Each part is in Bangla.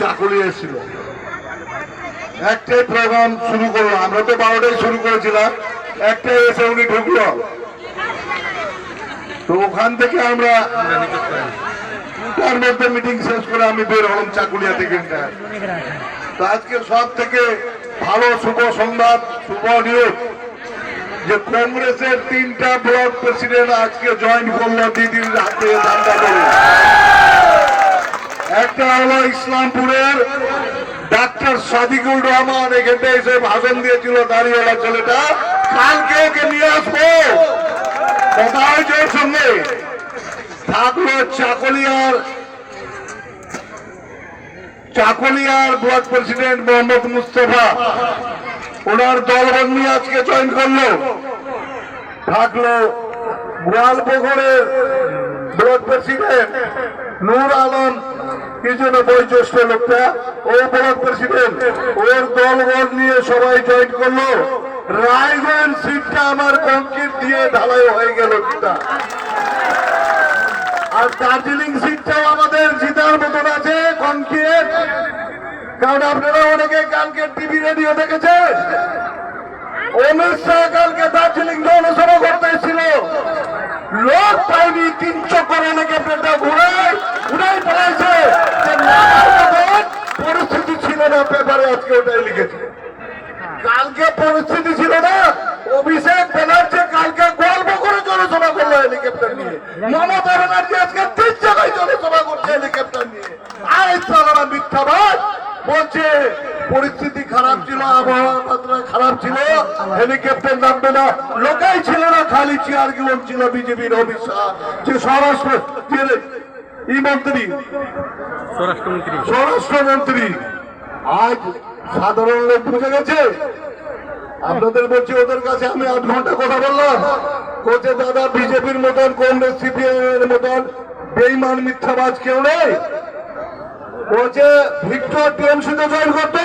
চাকরি একটাই প্রোগ্রাম শুরু করল। আমরা তো বারোটাই শুরু করেছিলাম, একটাই এসে উনি তো ওখান থেকে আমরা তার মধ্যে মিটিং শেষ করে আমি বের হলাম চাকুলিয়া থেকে। তো আজকে সব থেকে ভালো শুভ সংবাদ, শুভ নিয়োগ যে কংগ্রেসের তিনটা ব্লক প্রেসিডেন্ট আজকে জয়েন করল দিদির হাতে ধান্দা করে একটা হলো ইসলামপুরের ডাক্তার সাদিকুল রহমান এখানটা এসে ভাষণ দিয়েছিল দাঁড়িয়েলা ছেলেটা। কালকে ওকে নিয়ে আসব। কথা হয়েছে ওর সঙ্গে? থাকল চাকলিয়ার চাকলিয়ার ব্লক প্রেসিডেন্ট মোহাম্মদ মুস্তফা। ওনার দলবন্দি আজকে জয়েন করল। থাকল গোয়ালপুকুরের ব্লক প্রেসিডেন্ট নূর আলম। কি বয়োজ্যেষ্ঠ লোকটা, ও ব্লক প্রেসিডেন্ট ওর দলবল নিয়ে সবাই জয়েন করল। রায়গঞ্জ সিটটা আমার কংক্রিট দিয়ে ঢালাই হয়ে গেল আর দার্জিলিং সিটটাও আমাদের জিতার মতন আছে কংক্রিট কারণ আপনারা অনেকে কালকে টিভি রেডিও দেখেছেন। অমিত শাহ কালকে দার্জিলিং করতে লোক পাইনি পড়াইছে যে নামার মতন পরিস্থিতি ছিল না, পেপারে আজকে ওটাই লিখেছে। কালকে পরিস্থিতি ছিল না, অভিষেক ব্যানার্জি কালকে গল্প করে জনসভা করল হেলিকপ্টার নিয়ে। মমতা ব্যানার্জি আজকে তিন জায়গায় জনসভা করছে হেলিকপ্টার নিয়ে। আর বলছে পরিস্থিতি খারাপ ছিল আবহাওয়া খারাপ ছিল হেলিকপ্টার নামবে না লোকাই ছিল না খালি চেয়ারগুলো ছিল বিজেপির অমিত শাহ যে স্বরাষ্ট্র ই মন্ত্রী স্বরাষ্ট্রমন্ত্রী। স্বরাষ্ট্রমন্ত্রী। আজ সাধারণ লোক বুঝে গেছে আপনাদের বলছি ওদের কাছে আমি আট ঘণ্টা কথা বললাম। কোচে দাদা বিজেপির মতন কংগ্রেস সিপিএম এর মতন বেইমান মিথ্যাবাজ কেউ নেই? বলছে, ভিক্টর টিএমসি তে জয়েন করতো।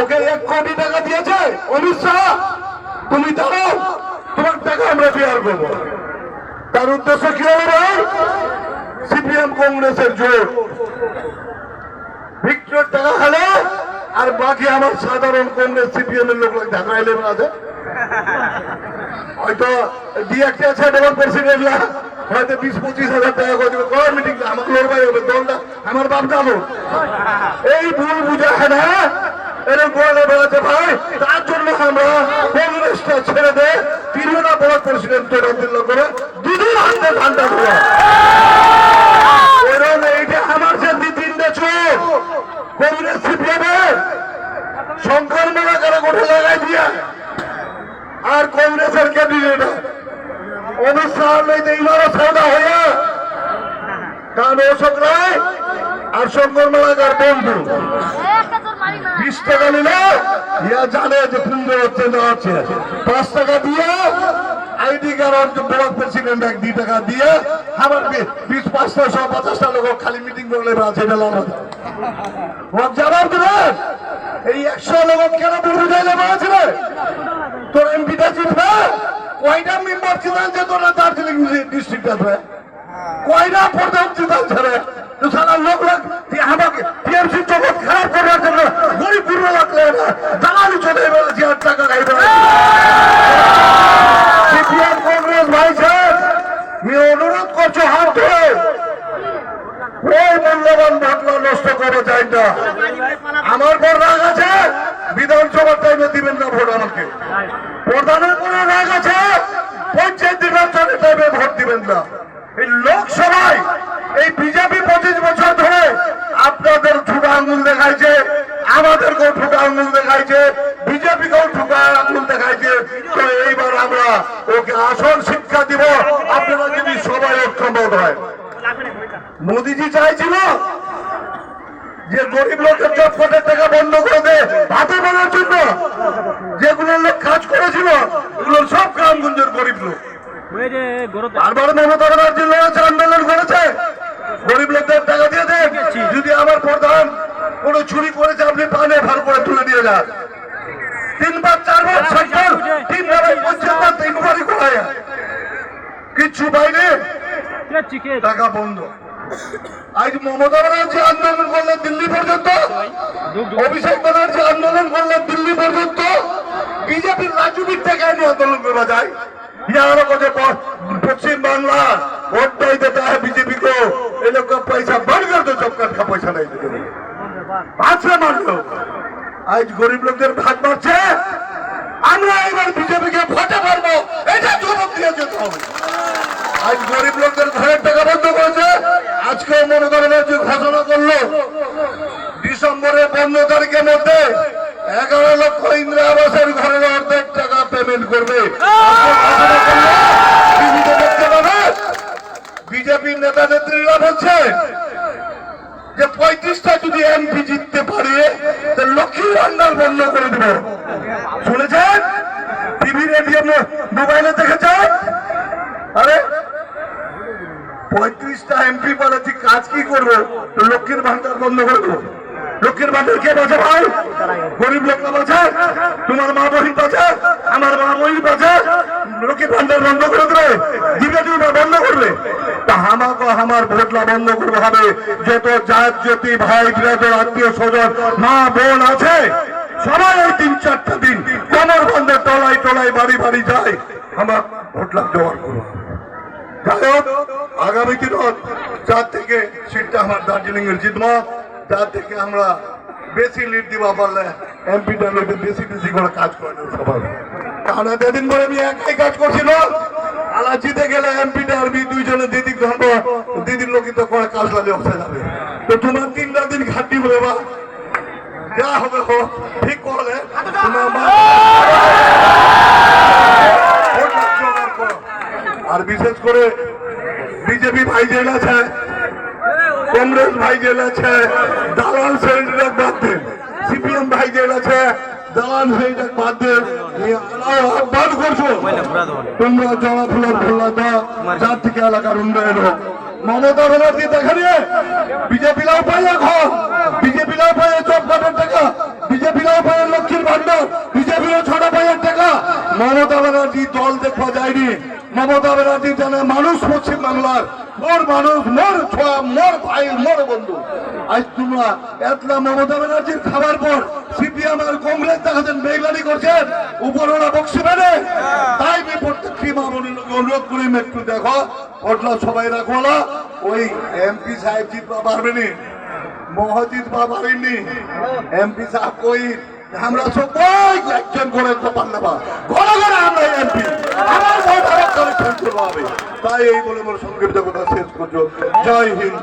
ওকে এক কোটি টাকা দিয়েছে। অমিত শাহ তুমি দাঁড়াও, তোমার টাকা আমরা বিয়ার করব। তার উদ্দেশ্য কি হবে সিপিএম কংগ্রেসের জোট। ভিক্টর টাকা খেলে, আর বাকি আমার সাধারণ কংগ্রেস সিপিএম এর লোক ঢাকা এলেভেন আছে। হয়তো দি একটা আছে, ডবল প্রেসিডেন্ট হয়তো বিশ, পঁচিশ হাজার টাকা করে দেবে। কয় মিটিং আমাকে ভাই হবে দলটা আমার বাপ যাব। এই ভুল বুঝা না। ভাই ছেড়ে দে। তিরুনা ব্লক প্রেসিডেন্ট করে দুদিন হাতে দেওয়া এরকম এইটা আমার যে দুই তিনটে চোখ কংগ্রেস সিপিএমের শঙ্কর মেলা করে গোঠে লাগাই দিয়া আর কংগ্রেসের ক্যান্ডিডেট অমিত শাহ লইতে এইবারও সৌদা হইয়া কারণ অশোক রায় আর শঙ্কর মেলাকার বন্ধু। বিশ টাকা নিলে ইয়া জানে যে কুন্দ হচ্ছে আছে পাঁচ টাকা দিয়ে আইডি কার্ড ব্লক প্রেসিডেন্ট এক দুই টাকা দিয়ে আমার বিশ পাঁচটা সব পঞ্চাশটা লোক খালি মিটিং করলে আছে লাভ আছে ওর এই একশো লোক কেন বুঝে যাইলে বলেছিলে? তোর এমপিটা জিতবে কয়টা মেম্বার ছিলেন যে তোরা দার্জিলিং ডিস্ট্রিক্ট আছে কয়টা প্রধান ছিলেন ছেড়ে তো সারা লোক আমাকে টিএমসি জগৎ খারাপ করার জন্য গরিব পুরো লাগলে না। দালালি চলে এবার যে টাকা খাইবে সিপিএম কংগ্রেস ভাই সাহেব, আমি অনুরোধ করছ হাত ধরে। ওই মূল্যবান ভোটলা নষ্ট করা যায় না আমার পর রাগ আছে, বিধানসভার টাইমে দিবেন না ভোট আমাকে। প্রধানের কোনো রাগ আছে, পঞ্চায়েত নির্বাচনের টাইমে ভোট দিবেন না। এই লোকসভায় এই বিজেপি পঁচিশ বছর ধরে আপনাদের ঠুকা আঙুল দেখাইছে ঠুকা আঙুল দেখাইছে বিজেপিকেও ঠুকা আঙুল দেখাইছে। তো এইবার আমরা ওকে আসল শিক্ষা দিব। আপনারা যদি সবাই ঐক্যমত হয়। মোদিজি চাইছিল যে গরিব লোকের জব কোটের টাকা বন্ধ করে দে ভাতে বলার জন্য। যেগুলো লোক কাজ করেছিল এগুলো সব গ্রামগঞ্জের গরিব লোক। বারবার মমতা ব্যানার্জি লড়েছে আন্দোলন করেছে। গরিব লোকদের টাকা দিয়ে দে যদি আমার প্রধান কোন চুরি করেছে আপনি পানে ভার করে তুলে দিয়ে যান তিনবার চারবার সরকার তিনবার পঞ্চাশবার তিনবারই করায় কিচ্ছু পাইনি চিকেন টাকা বন্ধ আজ মমতা ব্যানার্জি আন্দোলন করলে অভিষেক ব্যানার্জি আন্দোলন করলেন দিল্লি পর্যন্ত বিজেপির রাজনীতির থেকে নিয়ে আন্দোলন করা যায় यहाँ को जो पश्चिम बांग्ला वोट नहीं देता है बीजेपी को ये लोग का पैसा बढ़ कर दो चौकट का पैसा नहीं देते ভাত से मान लो আজ গরিব লোকদের ভাগ বাড়ছে আমরা এবার বিজেপিকে ভোটে পারব এটা জবাব দিয়ে যেতে হবে। আজ গরিব লোকদের ঘরের টাকা বন্ধ করেছে। আজকে মনে করেন যে ঘোষণা করল, ডিসেম্বরের পনেরো তারিখের মধ্যে এগারো লক্ষ ইন্দিরা আবাসের ঘরের অর্ধেক টাকা পেমেন্ট করবে টিভিতে দেখতে পাবে বিজেপির নেতা নেত্রীরা বলছে যে পঁয়ত্রিশটা যদি এমপি জিততে পারে লক্ষ্মীর ভান্ডার বন্ধ করে দেব। শুনেছেন? টিভি রেডিও মোবাইলে দেখেছেন? আরে, পঁয়ত্রিশটা এমপি তুই কাজ কি করব? লক্ষ্মীর ভান্ডার বন্ধ করে দেবো। লক্ষ্মীর ভান্ডার কে বাঁচে ভাই? গরিব লোকরা বাঁচে তোমার মা বহিন বাঁচে আমার মা বহিন বাঁচে লক্ষ্মীর ভান্ডার বন্ধ করে দেবে দিবে তুমি বন্ধ করবে? তা বন্ধ হবে। যত জাত ভাই আত্মীয়, স্বজন, মা, বোন আছে, সবাই তিন চারটা দিন কোমর বন্ধে তলায় তলায় বাড়ি বাড়ি যায়। আমার ভোটলা জোগাড় করব আগামী দিনত যার থেকে সিটটা আমার দার্জিলিং এর জিতমা যার থেকে আমরা বেশি লিড দিবা পারলে এমপিটা লিডে বেশি বেশি করে কাজ করে দেবো সবাই। কারণ এতদিন পরে আমি একাই কাজ করছিল আলা জিতে গেলে এমপিটা আর বি দুইজনে দিদি ধরবো, দিদির লোকই তো করে কাজ লাগে অবস্থা যাবে। তো তোমার তিনটা দিন ঘাটি হবে বা, যা হবে হোক, ঠিক করলে করো। আর বিশেষ করে বিজেপি ভাই জেল আছে কংগ্রেস ভাই জেল আছে, দালাল শ্রেণীটা বাদ দেন। সিপিএম ভাই জেল আছে, দালাল শ্রেণীটা বাদ দেন। আহ্বান করছ। তোমরা জবা ফুলের ফুল্লা যার থেকে এলাকার উন্নয়ন হোক। মমতা ব্যানার্জি দেখানি বিজেপিরাও পাই এখন। বিজেপিরাও পাই চোখ কাটার টাকা বিজেপিরাও পাই লক্ষ্মীর ভান্ডার বিজেপিরও ছটা পাইয়ের টাকা। মমতা ব্যানার্জি দল দেখা যায়নি। মমতা ব্যানার্জি জানে মানুষ পশ্চিম বাংলার মোর মানুষ, মোর ছোয়া, মোর ভাই, মোর বন্ধু। আজ তোমরা এতলা মমতা ব্যানার্জির খাবার পর সিপিএম আর কংগ্রেস দেখাচ্ছেন মেঘলানি করছেন, উপরওয়ালা মেনে তাই আমি প্রত্যেকটি মামনির অনুরোধ করি একটু দেখো ওটলা সবাই রাখো না। ওই এমপি সাহেব জিতবা পারবেনি মহজিদ বা পারেননি এমপি সাহেব কই? আমরা সবাই একজন করে কপাল নেবা ঘরে ঘরে আমরা এমপি আমার তাই এই বলে আমার সংক্ষিপ্ত কথা শেষ করছ। জয় হিন্দ।